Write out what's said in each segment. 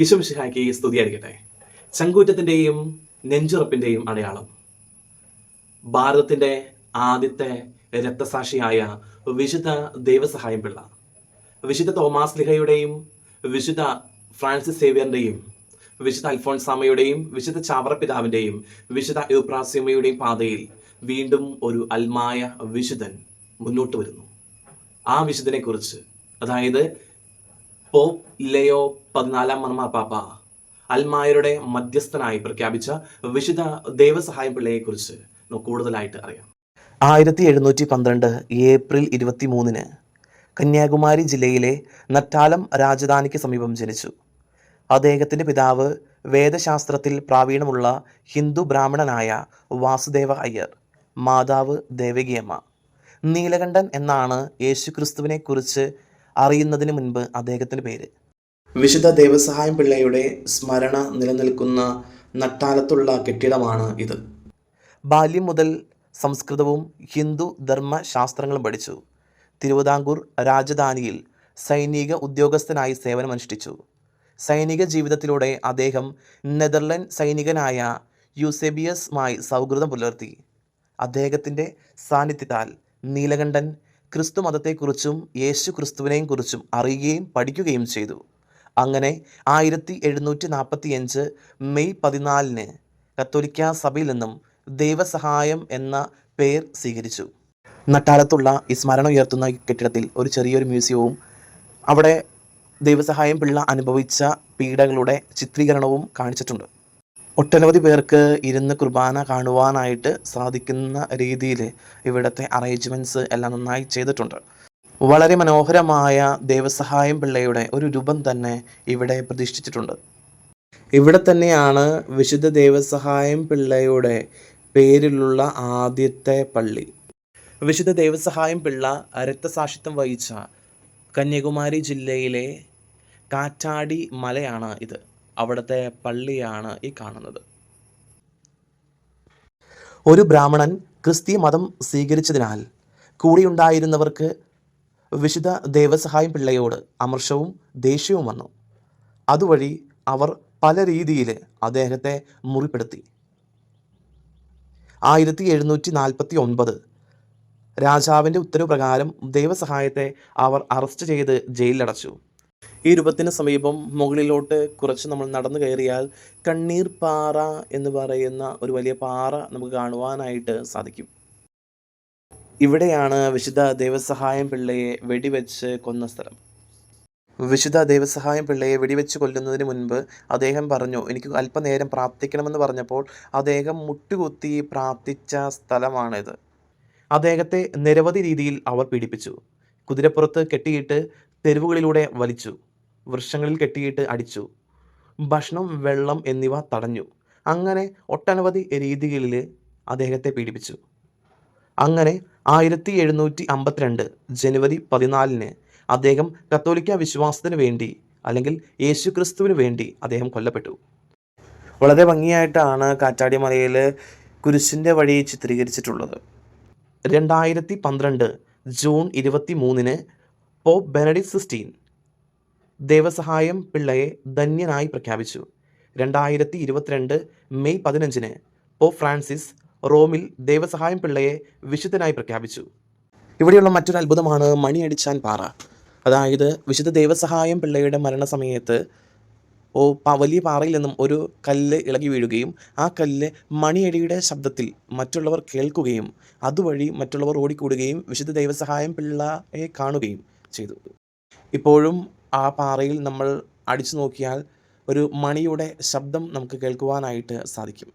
യശുമിഷിഹായ്ക്ക് സ്തുതിയായിരിക്കട്ടെ. ചങ്കൂറ്റത്തിന്റെയും നെഞ്ചുറപ്പിന്റെയും അടയാളം. ഭാരതത്തിന്റെ ആദ്യത്തെ രക്തസാക്ഷിയായ വിശുദ്ധ ദൈവസഹായം പിള്ള വിശുദ്ധ തോമാസ് ലിഹയുടെയും വിശുദ്ധ ഫ്രാൻസിസ് സേവിയറിന്റെയും വിശുദ്ധ അൽഫോൺസാമയുടെയും വിശുദ്ധ ചാവറ പിതാവിന്റെയും വിശുദ്ധ യുപ്രാസിമയുടെയും പാതയിൽ വീണ്ടും ഒരു അൽമായ വിശുദ്ധൻ മുന്നോട്ട് വരുന്നു. ആ വിശുദ്ധനെക്കുറിച്ച് അതായത് പോപ്പ് ലയോ പതിനാലാം മർമാപാപ്പ അൽമായരുടെ മധ്യസ്ഥനായി പ്രഖ്യാപിച്ച വിശുദ്ധ ദേവസഹായം പിള്ളയെക്കുറിച്ച് കൂടുതലായിട്ട് അറിയാം. ആയിരത്തി എഴുന്നൂറ്റി പന്ത്രണ്ട് ഏപ്രിൽ ഇരുപത്തി മൂന്നിന് കന്യാകുമാരി ജില്ലയിലെ നറ്റാലം രാജധാനിക്ക് സമീപം ജനിച്ചു. അദ്ദേഹത്തിന്റെ പിതാവ് വേദശാസ്ത്രത്തിൽ പ്രാവീണമുള്ള ഹിന്ദു ബ്രാഹ്മണനായ വാസുദേവ അയ്യർ മാതാവ് ദേവകിയമ്മ. നീലകണ്ഠൻ എന്നാണ് യേശുക്രിസ്തുവിനെ കുറിച്ച് അറിയുന്നതിന് മുൻപ് അദ്ദേഹത്തിന്റെ പേര്. വിശുദ്ധ ദേവസഹായം പിള്ളയുടെ സ്മരണ നിലനിൽക്കുന്ന നട്ടാലത്തുള്ള കെട്ടിടമാണ് ഇത്. ബാല്യം മുതൽ സംസ്കൃതവും ഹിന്ദു ധർമ്മശാസ്ത്രങ്ങളും പഠിച്ചു. തിരുവിതാംകൂർ രാജധാനിയിൽ സൈനിക ഉദ്യോഗസ്ഥനായി സേവനമനുഷ്ഠിച്ചു. സൈനിക ജീവിതത്തിലൂടെ അദ്ദേഹം നെതർലൻഡ് സൈനികനായ യൂസെബിയസുമായി സൗഹൃദം പുലർത്തി. അദ്ദേഹത്തിന്റെ സാന്നിധ്യത്താൽ നീലകണ്ഠൻ ക്രിസ്തു മതത്തെക്കുറിച്ചും യേശു ക്രിസ്തുവിനെയും കുറിച്ചും അറിയുകയും പഠിക്കുകയും ചെയ്തു. അങ്ങനെ ആയിരത്തി എഴുന്നൂറ്റി നാൽപ്പത്തിയഞ്ച് മെയ് പതിനാലിന് കത്തോലിക്ക സഭയിൽ നിന്നും ദൈവസഹായം എന്ന പേർ സ്വീകരിച്ചു. നട്ടാലത്തുള്ള ഈ സ്മരണ ഉയർത്തുന്ന കെട്ടിടത്തിൽ ഒരു ചെറിയൊരു മ്യൂസിയവും അവിടെ ദൈവസഹായം പിള്ള അനുഭവിച്ച പീഡകളുടെ ചിത്രീകരണവും കാണിച്ചിട്ടുണ്ട്. ഒട്ടനവധി പേർക്ക് ഇരുന്ന് കുർബാന കാണുവാനായിട്ട് സാധിക്കുന്ന രീതിയിൽ ഇവിടുത്തെ അറേഞ്ച്മെന്റ്സ് എല്ലാം നന്നായി ചെയ്തിട്ടുണ്ട്. വളരെ മനോഹരമായ ദേവസഹായം പിള്ളയുടെ ഒരു രൂപം തന്നെ ഇവിടെ പ്രതിഷ്ഠിച്ചിട്ടുണ്ട്. ഇവിടെ തന്നെയാണ് വിശുദ്ധ ദേവസഹായം പിള്ളയുടെ പേരിലുള്ള ആദ്യത്തെ പള്ളി. വിശുദ്ധ ദേവസഹായം പിള്ള രക്തസാക്ഷിത്വം വഹിച്ച കന്യാകുമാരി ജില്ലയിലെ കാറ്റാടി മലയാണ് ഇത്. അവിടുത്തെ പള്ളിയാണ് ഈ കാണുന്നത്. ഒരു ബ്രാഹ്മണൻ ക്രിസ്തീയ മതം സ്വീകരിച്ചതിനാൽ കൂടെയുണ്ടായിരുന്നവർക്ക് വിശുദ്ധ ദേവസഹായം പിള്ളയോട് അമർഷവും ദേഷ്യവും വന്നു. അതുവഴി അവർ പല രീതിയിൽ അദ്ദേഹത്തെ മുറിപ്പെടുത്തി. ആയിരത്തി എഴുന്നൂറ്റി നാൽപ്പത്തി ഒൻപത് രാജാവിന്റെ ഉത്തരവ് പ്രകാരം ദേവസഹായത്തെ അവർ അറസ്റ്റ് ചെയ്ത് ജയിലിലടച്ചു. ഈ രൂപത്തിന് സമീപം മുകളിലോട്ട് കുറച്ച് നമ്മൾ നടന്നു കയറിയാൽ കണ്ണീർ പാറ എന്ന് പറയുന്ന ഒരു വലിയ പാറ നമുക്ക് കാണുവാനായിട്ട് സാധിക്കും. ഇവിടെയാണ് വിശുദ്ധ ദേവസഹായം പിള്ളയെ വെടിവെച്ച് കൊന്ന സ്ഥലം. വിശുദ്ധ ദേവസഹായം പിള്ളയെ വെടിവെച്ച് കൊല്ലുന്നതിന് മുൻപ് അദ്ദേഹം പറഞ്ഞു എനിക്ക് അല്പനേരം പ്രാർത്ഥിക്കണമെന്ന് പറഞ്ഞപ്പോൾ അദ്ദേഹം മുട്ടുകുത്തി പ്രാർത്ഥിച്ച സ്ഥലമാണിത്. അദ്ദേഹത്തെ നിരവധി രീതിയിൽ അവർ പീഡിപ്പിച്ചു. കുതിരപ്പുറത്ത് കെട്ടിയിട്ട് തെരുവുകളിലൂടെ വലിച്ചു. വൃക്ഷങ്ങളിൽ കെട്ടിയിട്ട് അടിച്ചു. ഭക്ഷണം വെള്ളം എന്നിവ തടഞ്ഞു. അങ്ങനെ ഒട്ടനവധി രീതികളിൽ അദ്ദേഹത്തെ പീഡിപ്പിച്ചു. അങ്ങനെ ആയിരത്തി എഴുന്നൂറ്റി അമ്പത്തിരണ്ട് ജനുവരി പതിനാലിന് അദ്ദേഹം കത്തോലിക്ക വിശ്വാസത്തിന് വേണ്ടി അല്ലെങ്കിൽ യേശു ക്രിസ്തുവിന് വേണ്ടി അദ്ദേഹം കൊല്ലപ്പെട്ടു. വളരെ ഭംഗിയായിട്ടാണ് കാറ്റാടിമലയിൽ കുരിശിന്റെ വഴി ചിത്രീകരിച്ചിട്ടുള്ളത്. രണ്ടായിരത്തി പന്ത്രണ്ട് ജൂൺ ഇരുപത്തി മൂന്നിന് പോപ്പ് ബെനഡിക് സിക്സ്റ്റീൻ ദേവസഹായം പിള്ളയെ ധന്യനായി പ്രഖ്യാപിച്ചു. രണ്ടായിരത്തി ഇരുപത്തിരണ്ട് മെയ് പതിനഞ്ചിന് പോപ്പ് ഫ്രാൻസിസ് റോമിൽ ദേവസഹായം പിള്ളയെ വിശുദ്ധനായി പ്രഖ്യാപിച്ചു. ഇവിടെയുള്ള മറ്റൊരു അത്ഭുതമാണ് മണിയടിച്ചാൻ പാറ. അതായത് വിശുദ്ധ ദേവസഹായം പിള്ളയുടെ മരണസമയത്ത് ഓ വലിയ പാറയിൽ നിന്നും ഒരു കല്ല് ഇളകി വീഴുകയും ആ കല്ല് മണിയടിയുടെ ശബ്ദത്തിൽ മറ്റുള്ളവർ കേൾക്കുകയും അതുവഴി മറ്റുള്ളവർ ഓടിക്കൂടുകയും വിശുദ്ധ ദൈവസഹായം പിള്ളയെ കാണുകയും ചെയ്തു. ഇപ്പോഴും ആ പാറയിൽ നമ്മൾ അടിച്ചു നോക്കിയാൽ ഒരു മണിയുടെ ശബ്ദം നമുക്ക് കേൾക്കുവാനായിട്ട് സാധിക്കും.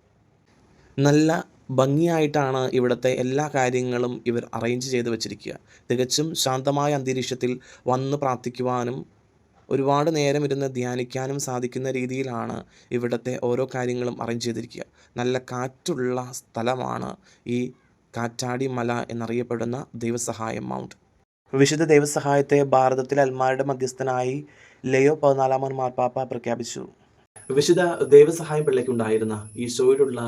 നല്ല ഭംഗിയായിട്ടാണ് ഇവിടുത്തെ എല്ലാ കാര്യങ്ങളും ഇവർ അറേഞ്ച് ചെയ്ത് വെച്ചിരിക്കുക. തികച്ചും ശാന്തമായ അന്തരീക്ഷത്തിൽ വന്ന് പ്രാർത്ഥിക്കുവാനും ഒരുപാട് നേരം ഇരുന്ന് ധ്യാനിക്കാനും സാധിക്കുന്ന രീതിയിലാണ് ഇവിടുത്തെ ഓരോ കാര്യങ്ങളും അറേഞ്ച് ചെയ്തിരിക്കുക. നല്ല കാറ്റുള്ള സ്ഥലമാണ് ഈ കാറ്റാടി മല എന്നറിയപ്പെടുന്ന ദൈവസഹായം മൗണ്ട്. വിശുദ്ധ ദൈവസഹായത്തെ ഭാരതത്തിലെ അൽമാരുടെ മധ്യസ്ഥനായി ലയോ പതിനാലാമൻ മാർപ്പാപ്പ പ്രഖ്യാപിച്ചു. വിശുദ്ധ ദൈവസഹായം പിള്ളയ്ക്കുണ്ടായിരുന്ന ഈശോയോടുള്ള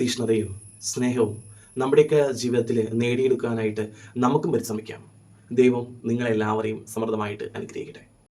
തീഷ്ണതയും സ്നേഹവും നമ്മുടെയൊക്കെ ജീവിതത്തിൽ നേടിയെടുക്കാനായിട്ട് നമുക്കും പരിശ്രമിക്കാം. ദൈവം നിങ്ങളെല്ലാവരെയും സമൃദ്ധമായിട്ട് അനുഗ്രഹിക്കട്ടെ.